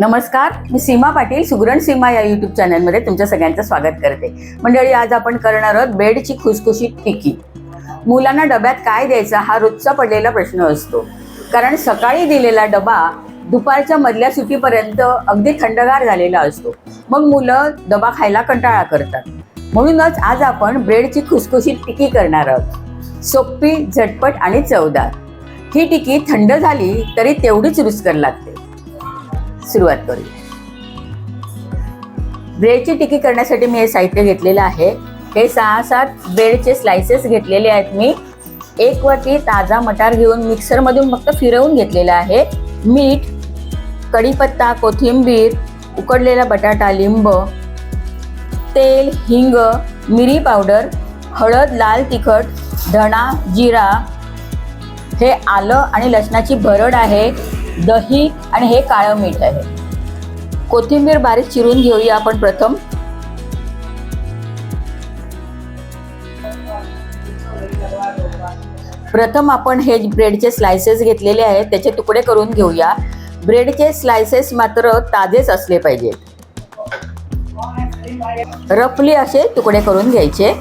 नमस्कार मी सीमा पाटील सुगरण सीमा या युट्यूब चॅनलमध्ये तुमच्या सगळ्यांचं स्वागत करते. मंडळी आज आपण करणार आहोत बेडची खुसखुशीत टिकी मुलांना डब्यात काय द्यायचा हा रोजचा पडलेला प्रश्न असतो. कारण सकाळी दिलेला डबा दुपारच्या मधल्या सुटीपर्यंत अगदी थंडगार झालेला असतो. मग मुलं डबा खायला कंटाळा करतात. म्हणूनच आज आपण ब्रेडची खुसखुशीत टिकी करणार आहोत. सोपी झटपट आणि चवदार. ही टिकी थंड झाली तरी तेवढीच रुचकर लागते. सुरुवात करूया. ब्रेडची टिकी करण्यासाठी मी हे साहित्य घेतलेलं आहे. हे सहा सात ब्रेडचे स्लायसेस घेतलेले आहेत मी. एक वाटी ताजा मटार घेऊन मिक्सरमधून फक्त फिरवून घेतलेला आहे. मीठ कढीपत्ता कोथिंबीर उकडलेला बटाटा लिंब तेल हिंग मिरी पावडर हळद लाल तिखट धणा जिरा. हे आलं आणि लसणाची भरड आहे. दही आणि हे काळं मीठ आहे. कोथिंबीर बारीक चिरून घेऊया आपण प्रथम. प्रथम आपण हे ब्रेडचे स्लायसेस घेतलेले आहेत त्याचे तुकडे करून घेऊया. ब्रेडचे स्लायसेस मात्र ताजेच असले पाहिजेत. रफली असे तुकडे करून घ्यायचे.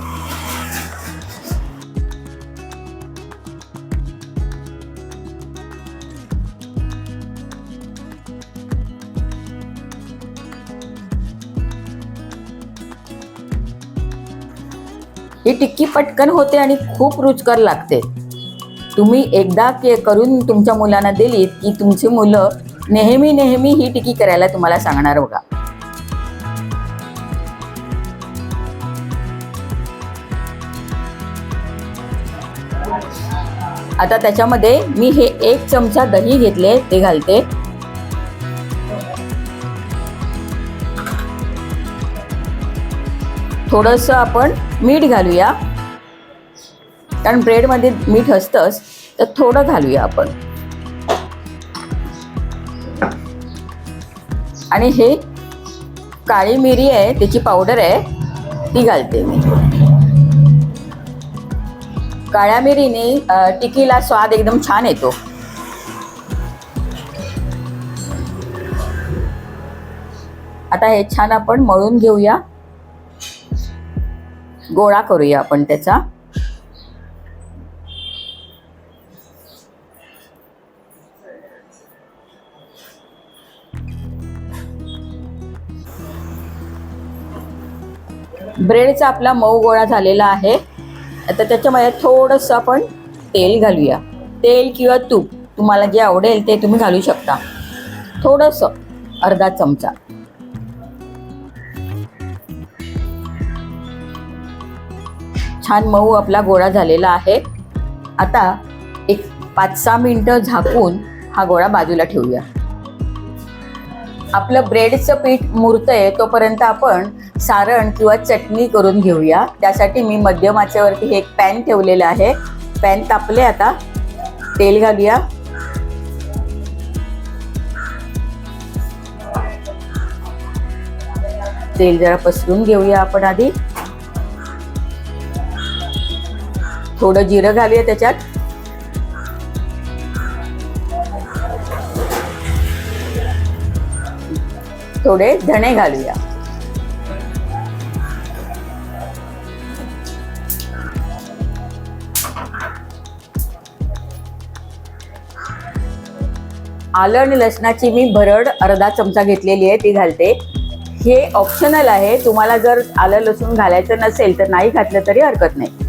टिक्की पटकन होते आणि खूप रुचकर लागते. तुम्ही एकदा के करून तुमच्या मुलांना दिलीत की तुमची मुलं नेहमी नेहमी ही टिक्की करायला तुम्हाला सांगणार बघा. आता त्याच्यामध्ये मी हे एक चमचा दही घेतले ते घालते. थोडंसं आपण मीठ घालूया. कारण ब्रेडमध्ये मीठ असतंच तर थोडं घालूया आपण. आणि हे काळी मिरी आहे त्याची पावडर आहे ती घालते मी. काळ्या मिरीने टिकीला स्वाद एकदम छान येतो. आता हे छान आपण मळून घेऊया. गोळा करूया आपण त्याचा. ब्रेडचा आपला मऊ गोळा झालेला आहे. आता त्याच्यामध्ये थोडंसं आपण तेल घालूया. तेल किंवा तूप तुम्हाला जे आवडेल ते तुम्ही घालू शकता. थोडंसं अर्धा चमचा. छान मऊ आपला गोळा झालेला आहे. आता एक पाच सहा मिनटं झाकून हा गोळा बाजूला ठेवूया. आपलं ब्रेडचं पीठ मुरतंय तोपर्यंत आपण सारण किंवा चटणी करून घेऊया. त्यासाठी मी मध्यम आचेवरती हे एक पॅन ठेवलेलं आहे. पॅन तापले आता. तेल घालूया. तेल जरा पसरून घेऊया आपण आधी. थोडं जिरं घालूया त्याच्यात. थोडे धणे घालूया. आलं आणि लसणाची मी भरड अर्धा चमचा घेतलेली आहे ती घालते. हे ऑप्शनल आहे तुम्हाला जर आलं लसूण घालायचं नसेल तर नाही घातलं तरी हरकत नाही.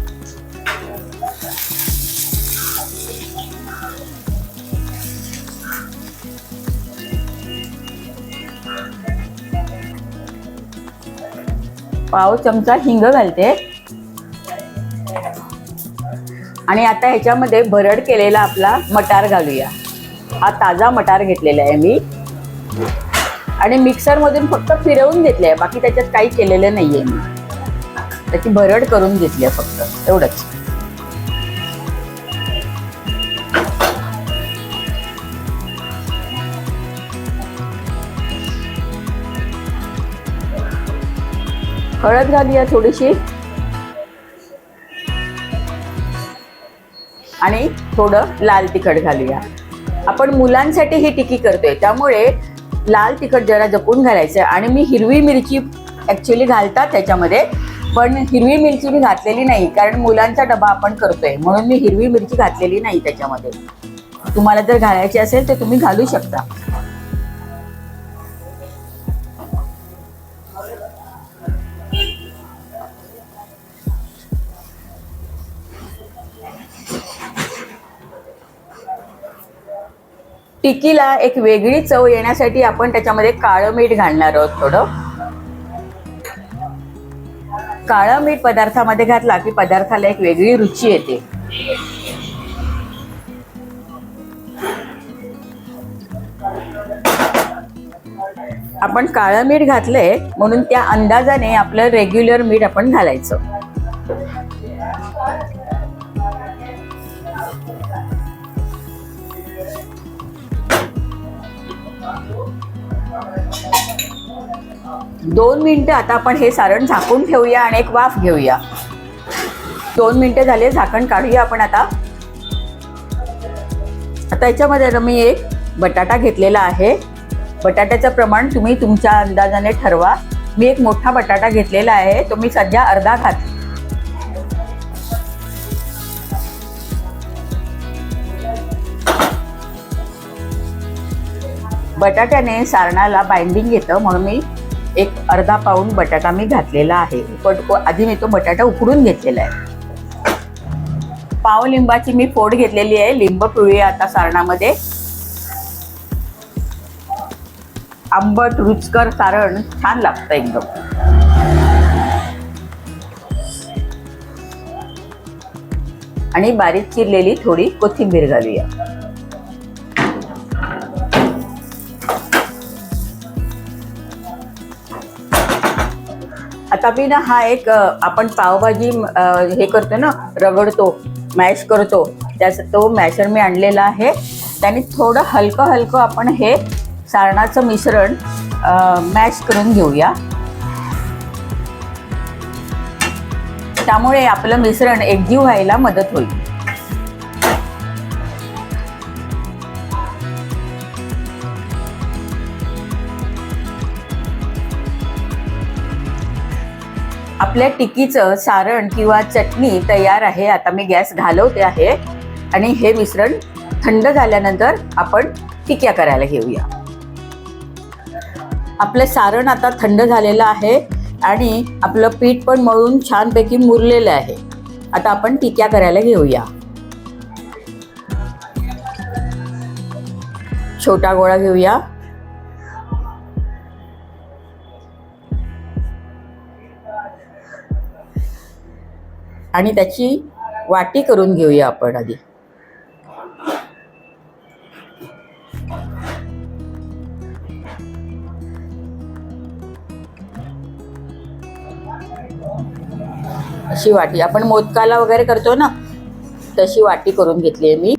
पाव चमचा हिंग घालते. आणि आता ह्याच्यामध्ये भरड केलेला आपला मटार घालूया. हा ताजा मटार घेतलेला आहे मी. आणि मिक्सरमधून फक्त फिरवून घेतले आहे बाकी त्याच्यात काही केलेलं नाही आहे मी. त्याची भरड करून घेतली आहे फक्त एवढंच. हळद घालूया थोडीशी. आणि थोडं लाल तिखट घालूया. आपण मुलांसाठी ही टिकी करतोय त्यामुळे लाल तिखट जरा जपून घालायचं. आणि मी हिरवी मिरची ॲक्च्युली घालतात त्याच्यामध्ये पण हिरवी मिरची मी घातलेली नाही कारण मुलांचा डबा आपण करतोय. म्हणून मी हिरवी मिरची घातलेली नाही त्याच्यामध्ये. तुम्हाला जर घालायची असेल तर तुम्ही घालू शकता. टिकीला एक वेगळी चव येण्यासाठी आपण त्याच्यामध्ये काळं मीठ घालणार आहोत थोडं. काळं मीठ पदार्थामध्ये घातला की पदार्थाला एक वेगळी रुची येते. आपण काळं मीठ घातलंय म्हणून त्या अंदाजाने आपलं रेग्युलर मीठ आपण घालायचं. दोन मिनिटं आता आपण हे सारण झाकून ठेवूया आणि एक वाफ घेऊया. दोन मिनिटं झाले झाकण काढूया आपण आता. आता याच्यामध्ये मी एक बटाटा घेतलेला आहे. बटाट्याचं प्रमाण तुम्ही तुमच्या अंदाजाने ठरवा. मी एक मोठा बटाटा घेतलेला आहे तो मी सध्या अर्धा घात बटाट्याने सारणाला बाइंडिंग येतं म्हणून मी अर्धा पाऊन बटाटा मी घातलेला आहे. पण आधी मी तो बटाटा उकडून घेतलेला आहे. पाव लिंबाची मी फोड घेतलेली आहे. लिंब पिळूया आता सारणामध्ये. आंबट रुचकर सारण छान लागतं एकदम. आणि बारीक चिरलेली थोडी कोथिंबीर घालूया. आता मी ना हा एक आपण पावभाजी हे करतो ना रगडतो मॅश करतो. त्याचा तो मॅशर मी आणलेला आहे. त्याने थोडं हलकं हलकं आपण हे सारणाचं मिश्रण मॅश करून घेऊया. त्यामुळे आपलं मिश्रण एकजीव व्हायला मदत होईल. आपल्या टिकीचं सारण किंवा चटणी तयार आहे. आता मी गॅस घालवते आहे. आणि हे मिश्रण थंड झाल्यानंतर आपण टिक्या करायला घेऊया. आपलं सारण आता थंड झालेलं आहे आणि आपलं पीठ पण मळून छानपैकी मुरलेलं आहे. आता आपण टिक्या करायला घेऊया. छोटा गोळा घेऊया. आणि त्याची वाटी करून घेऊया आपण आधी. अशी वाटी आपण मोदकाला वगैरे करतो ना तशी वाटी करून घेतली आहे मी.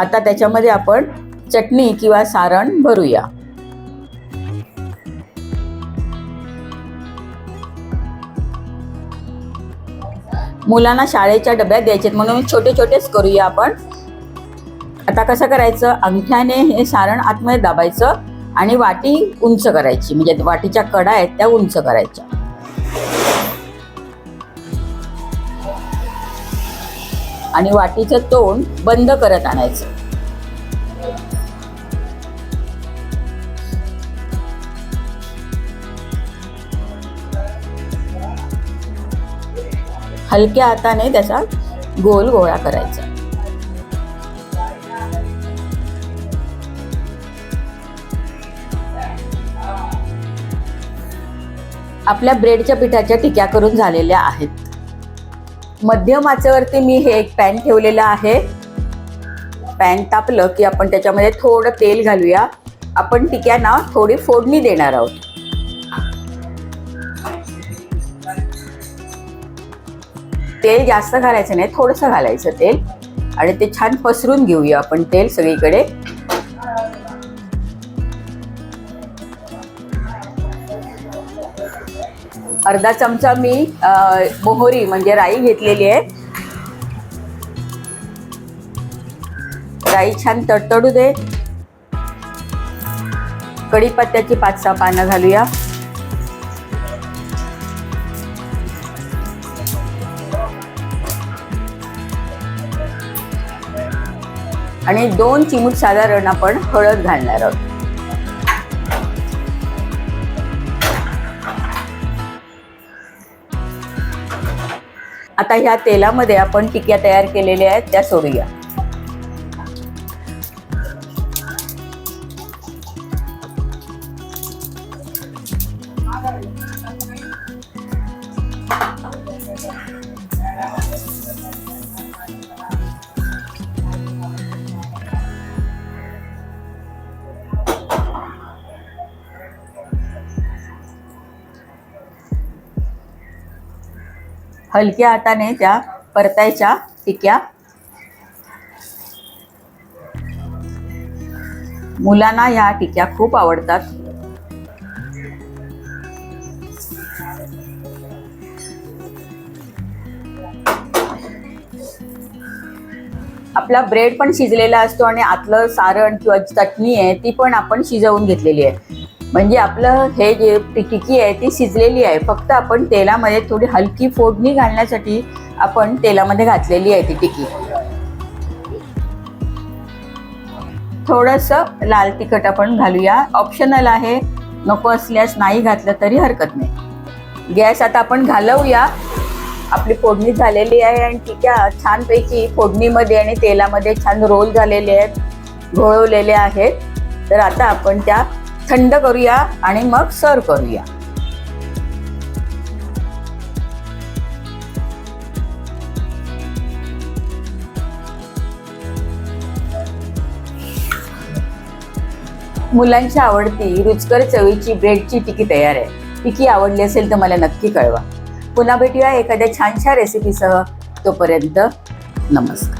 आता त्याच्यामध्ये आपण चटणी किंवा सारण भरूया. मुलांना शाळेच्या डब्यात द्यायचे म्हणून छोटे छोटेच करूया आपण. आता कसं करायचं? अंगठ्याने हे सारण आतमध्ये दाबायचं आणि वाटी उंच करायची. म्हणजे वाटीच्या कडा आहेत त्या उंच करायच्या. आणि वाटीचं तोंड बंद करत आणायचं. हलक्या हाताने त्याचा गोल गोळा करायचा. आपल्या ब्रेडच्या पिठाच्या टिक्या करून झालेल्या आहेत. मध्यम आचेवरती मी हे एक पॅन ठेवलेलं आहे. पॅन तापलं की आपण त्याच्यामध्ये थोडं तेल घालूया. आपण टिक्यांना थोडी फोडणी देणार आहोत. तेल जास्त घालायचं नाही थोडंसं घालायचं तेल. आणि ते छान पसरून घेऊया आपण तेल सगळीकडे. अर्धा चमचा मी मोहरी म्हणजे राई घेतलेली आहे. राई छान तडतडू दे. कढीपत्त्याची पाच सहा पानं घालूया. आणि दोन चिमूट साधारण आपण हळद घालणार आहोत. आता ह्या तेलामध्ये आपण टिक्या तयार केलेल्या आहेत त्या सोडूया. हलक्या हाताने त्या परतायच्या टिक्या मुलांना ह्या टिक्या खूप आवडतात. आपला ब्रेड पण शिजलेला असतो आणि आतलं सारण किंवा चटणी आहे ती पण आपण शिजवून घेतलेली आहे. म्हणजे आपलं हे जे टिकी आहे ती शिजलेली आहे. फक्त आपण तेलामध्ये थोडी हलकी फोडणी घालण्यासाठी आपण तेलामध्ये घातलेली आहे ती टिकी. थोडंसं लाल तिखट आपण घालूया. ऑप्शनल आहे. नको असल्यास नाही घातलं तरी हरकत नाही. गॅस आता आपण घालवूया. आपली फोडणी झालेली आहे आणि टिक्या छानपैकी फोडणीमध्ये आणि तेलामध्ये छान रोल झालेले आहेत घोळवलेले आहेत. तर आता आपण त्या थंड करूया आणि मग सर्व करूया. मुलांच्या आवडती रुचकर चवीची ब्रेडची टिकी तयार आहे. टिकी आवडली असेल तर मला नक्की कळवा. पुन्हा भेटूया एखाद्या छानशा रेसिपीसह तोपर्यंत नमस्कार.